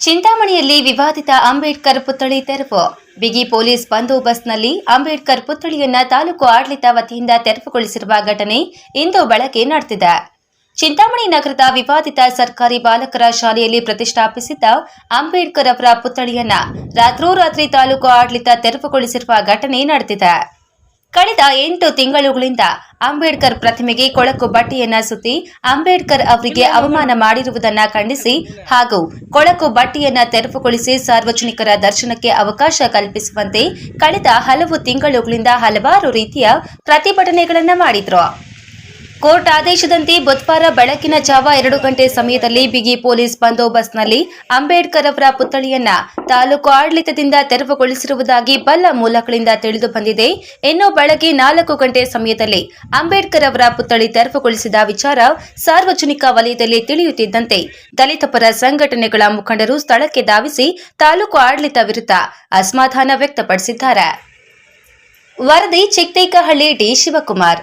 ಚಿಂತಾಮಣಿಯಲ್ಲಿ ವಿವಾದಿತ ಅಂಬೇಡ್ಕರ್ ಪುತ್ಥಳಿ ತೆರವು. ಬಿಗಿ ಪೊಲೀಸ್ ಬಂದೋಬಸ್ತ್ನಲ್ಲಿ ಅಂಬೇಡ್ಕರ್ ಪುತ್ಥಳಿಯನ್ನ ತಾಲೂಕು ಆಡಳಿತ ವತಿಯಿಂದ ತೆರವುಗೊಳಿಸಿರುವ ಘಟನೆ ಇಂದು ಬೆಳಗ್ಗೆ ನಡೆದಿದೆ. ಚಿಂತಾಮಣಿ ನಗರದ ವಿವಾದಿತ ಸರ್ಕಾರಿ ಬಾಲಕರ ಶಾಲೆಯಲ್ಲಿ ಪ್ರತಿಷ್ಠಾಪಿಸಿದ್ದ ಅಂಬೇಡ್ಕರ್ ಅವರ ಪುತ್ಥಳಿಯನ್ನ ರಾತ್ರೋರಾತ್ರಿ ತಾಲೂಕು ಆಡಳಿತ ತೆರವುಗೊಳಿಸಿರುವ ಘಟನೆ ನಡೆದಿದೆ. ಕಳೆದ ಎಂಟು ತಿಂಗಳುಗಳಿಂದ ಅಂಬೇಡ್ಕರ್ ಪ್ರತಿಮೆಗೆ ಕೊಳಕು ಬಟ್ಟೆಯನ್ನ ಸುತ್ತಿ ಅಂಬೇಡ್ಕರ್ ಅವರಿಗೆ ಅವಮಾನ ಮಾಡಿರುವುದನ್ನ ಖಂಡಿಸಿ ಹಾಗೂ ಕೊಳಕು ಬಟ್ಟೆಯನ್ನ ತೆರವುಗೊಳಿಸಿ ಸಾರ್ವಜನಿಕರ ದರ್ಶನಕ್ಕೆ ಅವಕಾಶ ಕಲ್ಪಿಸುವಂತೆ ಕಳೆದ ಹಲವು ತಿಂಗಳುಗಳಿಂದ ಹಲವಾರು ರೀತಿಯ ಪ್ರತಿಭಟನೆಗಳನ್ನ ಮಾಡಿದ್ರು. ಕೋರ್ಟ್ ಆದೇಶದಂತೆ ಬುಧವಾರ ಬೆಳಕಿನ ಜಾವ ಎರಡು ಗಂಟೆ ಸಮಯದಲ್ಲಿ ಬಿಗಿ ಪೊಲೀಸ್ ಬಂದೋಬಸ್ತ್ನಲ್ಲಿ ಅಂಬೇಡ್ಕರ್ ಅವರ ಪುತ್ಥಳಿಯನ್ನ ತಾಲೂಕು ಆಡಳಿತದಿಂದ ತೆರವುಗೊಳಿಸಿರುವುದಾಗಿ ಬಲ್ಲ ಮೂಲಗಳಿಂದ ತಿಳಿದು ಬಂದಿದೆ. ಇನ್ನು ಬೆಳಗ್ಗೆ ನಾಲ್ಕು ಗಂಟೆ ಸಮಯದಲ್ಲಿ ಅಂಬೇಡ್ಕರ್ ಅವರ ಪುತ್ಥಳಿ ತೆರವುಗೊಳಿಸಿದ ವಿಚಾರ ಸಾರ್ವಜನಿಕ ವಲಯದಲ್ಲಿ ತಿಳಿಯುತ್ತಿದ್ದಂತೆ ದಲಿತ ಪರ ಸಂಘಟನೆಗಳ ಮುಖಂಡರು ಸ್ಥಳಕ್ಕೆ ಧಾವಿಸಿ ತಾಲೂಕು ಆಡಳಿತ ವಿರುದ್ಧ ಅಸಮಾಧಾನ ವ್ಯಕ್ತಪಡಿಸಿದ್ದಾರೆ. ವರದಿ ಚಿಕ್ತೈಕಹಳ್ಳಿ ಡಿ ಶಿವಕುಮಾರ್.